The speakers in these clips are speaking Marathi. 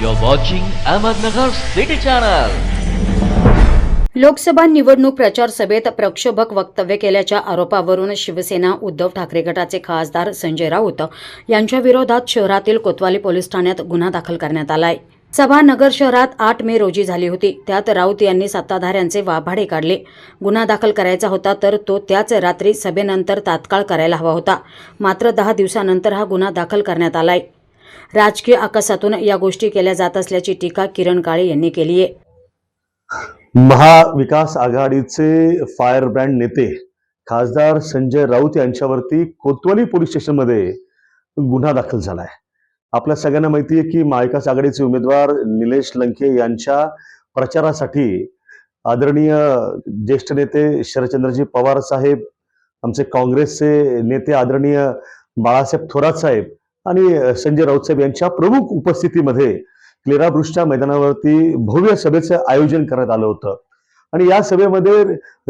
You're watching Ahmednagar City Channel. Lok Sabha निवडणूक प्रचार सभेत प्रक्षोभक वक्तव्य केल्याच्या आरोपावरून शिवसेना उद्धव ठाकरे गटाचे खासदार संजय राऊत यांच्या विरोधात शहरातील कोतवाली पोलीस ठाण्यात गुन्हा दाखल करण्यात आलाय. सभा नगर शहरात आठ मे रोजी झाली होती. त्यात राऊत यांनी सत्ताधाऱ्यांचे वाभाडे काढले. गुन्हा दाखल करायचा होता तर तो त्याच रात्री सभेनंतर तात्काळ करायला हवा होता. मात्र दहा दिवसानंतर हा गुन्हा दाखल करण्यात आलाय. राजकीय आकाशातून या गोष्टी केल्या जात असल्याची टीका किरण काळे यांनी केली आहे. महाविकास आघाडीचे फायर ब्रँड नेते खासदार संजय राऊत यांच्यावरती कोतवाली पोलीस स्टेशनमध्ये गुन्हा दाखल झालाय. आपल्या सगळ्यांना माहिती आहे की महाविकास आघाडीचे उमेदवार निलेश लंके यांच्या प्रचारासाठी आदरणीय ज्येष्ठ नेते शरदचंद्रजी पवार साहेब आमचे काँग्रेसचे नेते आदरणीय बाळासाहेब थोरात साहेब आणि संजय राऊत साहेब यांच्या प्रमुख उपस्थितीमध्ये क्लेराबृष्टच्या मैदानावरती भव्य सभेचं आयोजन करण्यात आलं होतं. आणि या सभेमध्ये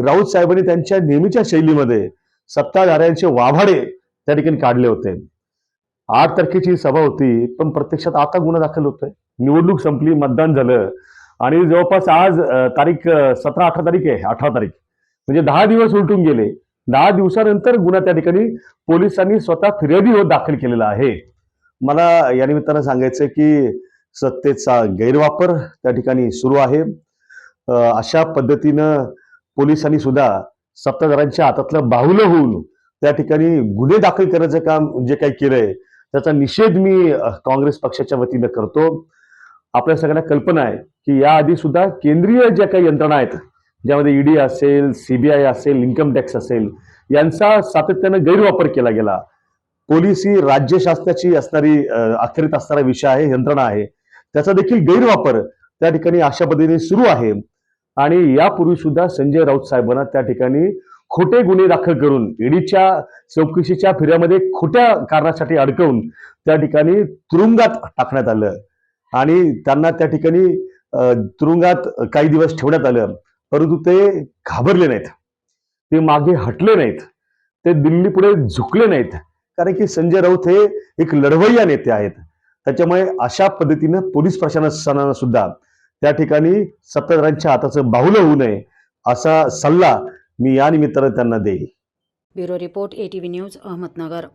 राऊत साहेबांनी त्यांच्या नेहमीच्या शैलीमध्ये सत्ताधाऱ्यांचे वाभाडे त्या ठिकाणी काढले होते. आठ तारखेची सभा होती पण प्रत्यक्षात आता गुन्हा दाखल होतोय. निवडणूक संपली मतदान झालं. आणि जवळपास आज तारीख सतरा अठरा तारीख आहे अठरा तारीख. म्हणजे दहा दिवस उलटून गेले. दहा दिवसानंतर गुन्हा त्या ठिकाणी पोलिसांनी स्वतः फिर्यादी होत दाखल केलेला आहे. मला या निमित्तानं सांगायचं की सत्तेचा गैरवापर त्या ठिकाणी सुरू आहे. अशा पद्धतीनं पोलिसांनी सुद्धा सत्ताधाऱ्यांच्या हातातलं बाहुलं होऊन त्या ठिकाणी गुन्हे दाखल करायचं काम जे काही केलंय त्याचा निषेध मी काँग्रेस पक्षाच्या वतीनं करतो. आपल्या सगळ्यांना कल्पना आहे की याआधी सुद्धा केंद्रीय ज्या काही यंत्रणा आहेत ज्यामध्ये ईडी असेल सीबीआय असेल इन्कम टॅक्स असेल यांचा सातत्यानं गैरवापर केला गेला. पोलीस ही राज्यशास्त्राची असणारी अखेरीत असणारा विषय आहे यंत्रणा आहे. त्याचा देखील गैरवापर त्या ठिकाणी अशा पद्धतीने सुरू आहे. आणि यापूर्वी सुद्धा संजय राऊत साहेबांना त्या ठिकाणी खोटे गुन्हे दाखल करून ईडीच्या चौकशीच्या फेऱ्यामध्ये खोट्या कारणासाठी अडकवून त्या ठिकाणी तुरुंगात टाकण्यात आलं. आणि त्यांना त्या ठिकाणी तुरुंगात काही दिवस ठेवण्यात आलं. परंतु ते घाबरले नाहीत. ते मागे हटले नाहीत. ते दिल्ली पुढे झुकले नाहीत. कारण की संजय राऊत हे एक लढवय्या नेते आहेत. त्याच्यामुळे अशा पद्धतीनं पोलीस प्रशासनानं सुद्धा त्या ठिकाणी सत्ताधाऱ्यांच्या हाताचं बाहुलं होऊ नये असा सल्ला मी या निमित्तानं त्यांना देईल. Bureau report ATV news Ahmednagar.